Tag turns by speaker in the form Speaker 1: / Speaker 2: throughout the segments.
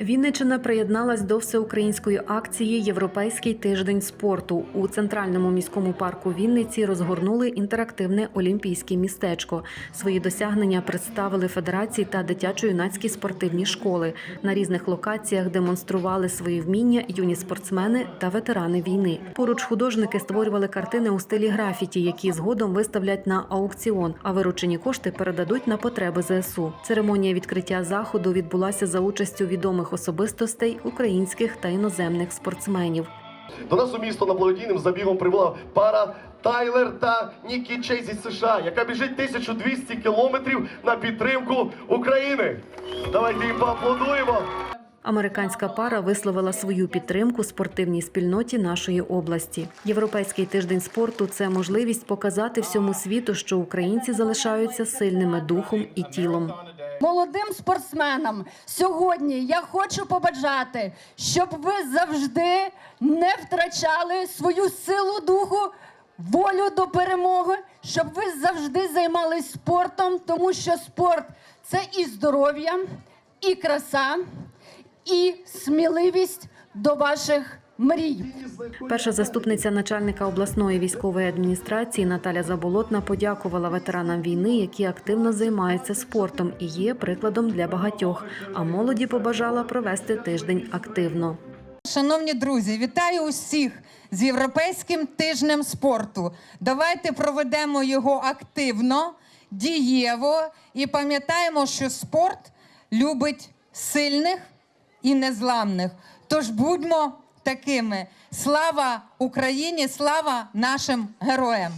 Speaker 1: Вінниччина приєдналась до всеукраїнської акції Європейський тиждень спорту. У центральному міському парку Вінниці розгорнули інтерактивне олімпійське містечко. Свої досягнення представили федерації та дитячо-юнацькі спортивні школи. На різних локаціях демонстрували свої вміння юні спортсмени та ветерани війни. Поруч художники створювали картини у стилі графіті, які згодом виставлять на аукціон, а виручені кошти передадуть на потреби ЗСУ. Церемонія відкриття заходу відбулася за участю відомих особистостей українських та іноземних спортсменів.
Speaker 2: До нас у місто на благодійним забігом прибула пара Тайлер та Нікі Чейз із США, яка біжить 1200 кілометрів на підтримку України. Давайте їм поаплодуємо.
Speaker 1: Американська пара висловила свою підтримку спортивній спільноті нашої області. Європейський тиждень спорту це можливість показати всьому світу, що українці залишаються сильними духом і тілом.
Speaker 3: Молодим спортсменам. Сьогодні я хочу побажати, щоб ви завжди не втрачали свою силу духу, волю до перемоги, щоб ви завжди займались спортом, тому що спорт це і здоров'я, і краса, і сміливість до ваших мрій.
Speaker 1: Перша заступниця начальника обласної військової адміністрації Наталя Заболотна подякувала ветеранам війни, які активно займаються спортом і є прикладом для багатьох. А молоді побажала провести тиждень активно.
Speaker 4: Шановні друзі, вітаю усіх з Європейським тижнем спорту. Давайте проведемо його активно, дієво і пам'ятаємо, що спорт любить сильних і незламних. Тож будьмо такими. Слава Україні! Слава нашим героям!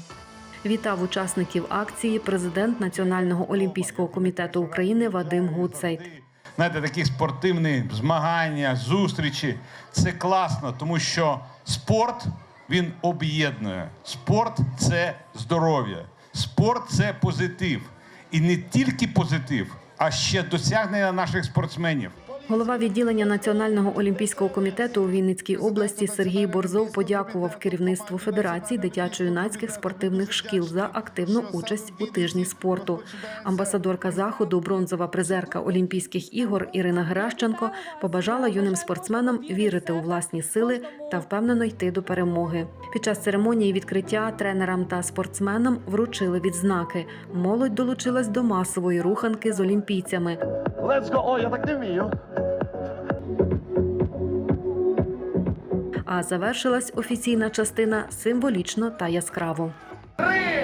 Speaker 1: Вітав учасників акції президент Національного олімпійського комітету України Вадим Гуцейт.
Speaker 5: знаєте, такі спортивні змагання, зустрічі. Це класно, тому що спорт він об'єднує. Спорт це здоров'я, спорт це позитив. І не тільки позитив, а ще досягнення наших спортсменів.
Speaker 1: Голова відділення Національного олімпійського комітету у Вінницькій області Сергій Борзов подякував керівництву Федерації дитячо-юнацьких спортивних шкіл за активну участь у тижні спорту. Амбасадорка заходу, бронзова призерка Олімпійських ігор Ірина Геращенко побажала юним спортсменам вірити у власні сили та впевнено йти до перемоги. Під час церемонії відкриття тренерам та спортсменам вручили відзнаки. Молодь долучилась до масової руханки з олімпійцями.
Speaker 2: Let's go! О, я так не вмію.
Speaker 1: А завершилась офіційна частина символічно та яскраво.
Speaker 2: Три,